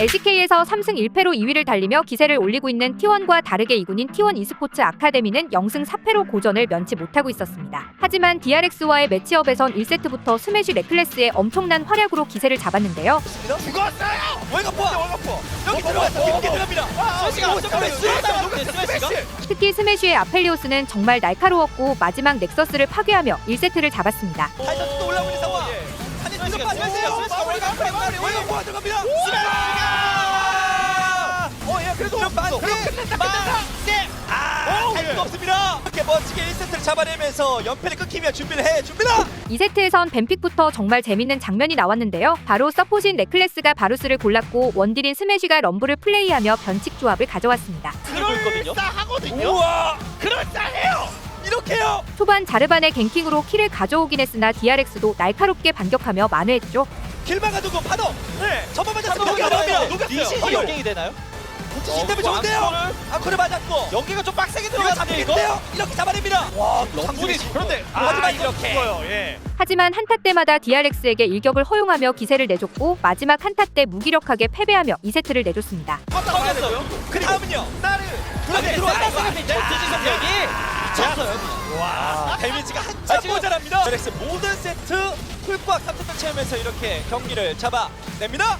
LCK에서 3승 1패로 2위를 달리며 기세를 올리고 있는 T1과 다르게 이군인 T1 e스포츠 아카데미는 0승 4패로 고전을 면치 못하고 있었습니다. 하지만 DRX와의 매치업에선 1세트부터 스매시 레클래스의 엄청난 활약으로 기세를 잡았는데요. 죽었어요. 월급포 월급포. 여기 들어갔어 깊게 들어갑니다. 스매시가 어쩌면 스매시 스매시가? 특히 스매시의 아펠리오스는 정말 날카로웠고 마지막 넥서스를 파괴하며 1세트를 잡았습니다. 타이탄도 올라오고 있는 상황. 뒤로 스매시가 스매시가 월급포 월급포 들어갑니다 스매시가 아, 오, 할 예. 수가 없습니다. 이렇게 멋지게 1세트를 잡아내면서 연패를 끊기 위한 준비를 해 줍니다. 2세트에선 뱀픽부터 정말 재밌는 장면이 나왔는데요. 바로 서포신 레클래스가 바루스를 골랐고 원딜인 스매시가 럼블을 플레이하며 변칙 조합을 가져왔습니다. 들고 있거든요. 그럴싸하거든요. 우와, 그럴싸해요. 이렇게요. 초반 자르반의 갱킹으로 킬을 가져오긴 했으나 DRX도 날카롭게 반격하며 만회했죠. 길만 가두고 파도. 네. 저번 맞았 파도 습니다 녹여요. 녹였어요. 니시지 연갱이 되나요? 지시 때문에 좋은데요. 앙코를 맞았고. 연기가 좀 빡세게 이거 들어갔는데 이거. 잡히는데요. 이렇게 잡아냅니다. 와, 상분이 그런데 마지막 아, 이렇게. 죽어요. 예. 하지만 한타 때마다 DRX에게 일격을 허용하며 기세를 내줬고 마지막 한타 때 무기력하게 패배하며 2세트를 내줬습니다. 터졌어요. 그 다음은요. 나를 그런데 들어왔어요. 지성력이 미쳤어요. 와, 데미지가 한참 모자랍니다. 드렉스 모든 세트 풀꽉 3세트 채우면서 이렇게 경기를 잡아냅니다.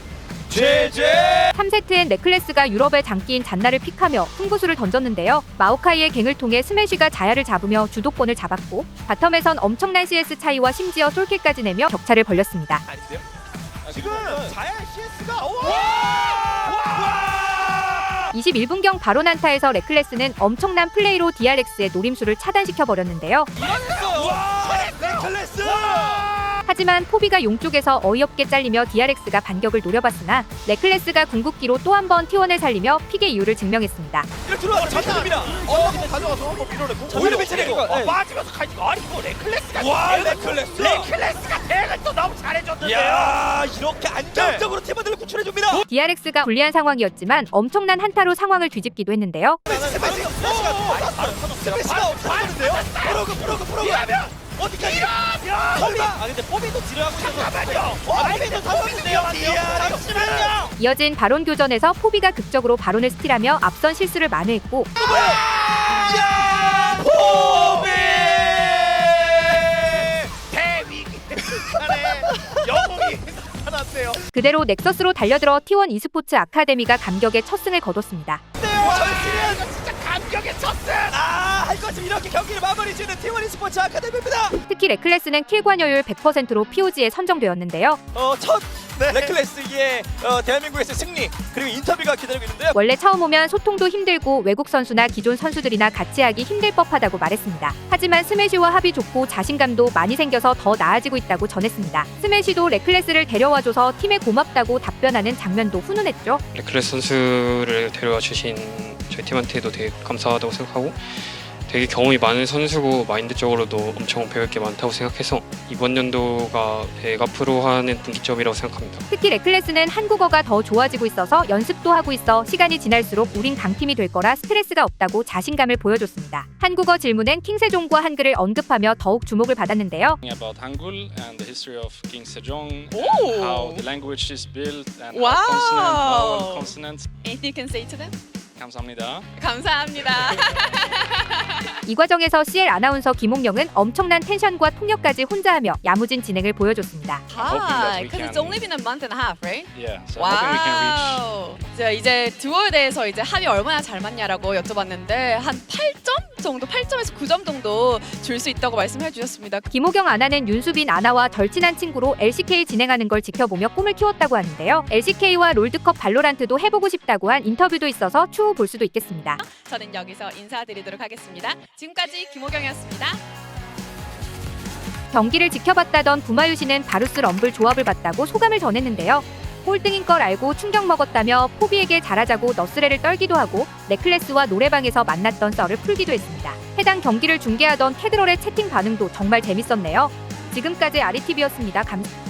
제제. 3세트엔 네클래스가 유럽의 장기인 잔나를 픽하며 승부수를 던졌는데요. 마오카이의 갱을 통해 스매시가 자야를 잡으며 주도권을 잡았고 바텀에선 엄청난 CS 차이와 심지어 솔킬까지 내며 격차를 벌렸습니다. 아니세요? 지금 자야 CS가 와! 21분경 바로 난타에서 레클래스는 엄청난 플레이로 DRX의 노림수를 차단시켜 버렸는데요. 와, 넥클래스. 하지만 포비가 용 쪽에서 어이없게 잘리며 DRX가 반격을 노려봤으나 레클래스가 궁극기로 또 한 번 T1을 살리며 픽의 이유를 증명했습니다. 이렇게 들어와서 전투입니다. 어, 가져와서 한번 밀어내고 오히려. 어, 빠지면서 가지 아니 이거 레클래스가 와, 레클래스. 레클래스가 대응을 또 너무 잘해줬는데요. 야, 이렇게 안정적으로 팀원들을 구출해 줍니다. DRX가 불리한 상황이었지만 엄청난 한타로 상황을 뒤집기도 했는데요. 스매시, 스매시가 스매시가 없어졌는데요. 프로그, 프로그, 프로그. 어디까지? 이러면 설마. 아 근데 뽀비도 딜하고 있어서 잠깐만요. 뽀비도 잡았는데요. 잠시만요. 이어진 바론 교전에서 포비가 극적으로 바론을 스틸하며 앞선 실수를 만회했고 야, 포비. 대위기 영웅이. 그대로 넥서스로 달려들어 T1 e스포츠 아카데미가 감격의 첫 승을 거뒀습니다. 전시는 진짜 감격의 첫승. 아, 할 것이 이렇게 경기를 마무리 지는 T1 e스포츠 아카데미입니다. 특히 레클래스는 킬 관여율 100%로 POG에 선정되었는데요. 어, 첫 네. 레클래스의 어, 대한민국에서 승리 그리고 인터뷰가 기다리고 있는데요. 원래 처음 오면 소통도 힘들고 외국 선수나 기존 선수들이나 같이 하기 힘들 법하다고 말했습니다. 하지만 스매시와 합이 좋고 자신감도 많이 생겨서 더 나아지고 있다고 전했습니다. 스매시도 레클래스를 데려와줘서 팀에 고맙다고 답변하는 장면도 훈훈했죠. 레클레스 선수를 데려와 주신 저희 팀한테도 되게 감사하다고 생각하고 되게 경험이 많은 선수고 마인드적으로도 엄청 배울 게 많다고 생각해서 이번 연도가 백 앞으로 하는 분기점이라고 생각합니다. 특히 레클래스는 한국어가 더 좋아지고 있어서 연습도 하고 있어 시간이 지날수록 우린 강팀이 될 거라 스트레스가 없다고 자신감을 보여줬습니다. 한국어 질문엔 킹세종과 한글을 언급하며 더욱 주목을 받았는데요. about Hangul and the history of King Sejong, how the language is built, and Wow. how consonant, vowel, consonants. Anything you can say to them? 감사합니다. 감사합니다. 이 과정에서 CL 아나운서 김홍영은 엄청난 텐션과 통역까지 혼자 하며 야무진 진행을 보여줬습니다. Hi, because it's only been a month and a half, right? Yeah, so hoping we can reach. 와우. 자, 이제 듀오에 대해서 이제 합이 얼마나 잘 맞냐라고 여쭤봤는데 한 8점 정도, 8점에서 9점 정도 줄 수 있다고 말씀해 주셨습니다. 김호경 아나는 윤수빈 아나와 절친한 친구로 LCK 진행하는 걸 지켜보며 꿈을 키웠다고 하는데요. LCK와 롤드컵 발로란트도 해보고 싶다고 한 인터뷰도 있어서 추후 볼 수도 있겠습니다. 저는 여기서 인사드리도록 하겠습니다. 지금까지 김호경이었습니다. 경기를 지켜봤다던 구마유 씨는 바루스 럼블 조합을 봤다고 소감을 전했는데요. 꼴등인 걸 알고 충격 먹었다며 포비에게 잘하자고 너스레를 떨기도 하고 넥클래스와 노래방에서 만났던 썰을 풀기도 했습니다. 해당 경기를 중계하던 캐드럴의 채팅 반응도 정말 재밌었네요. 지금까지 아리TV였습니다. 감사합니다.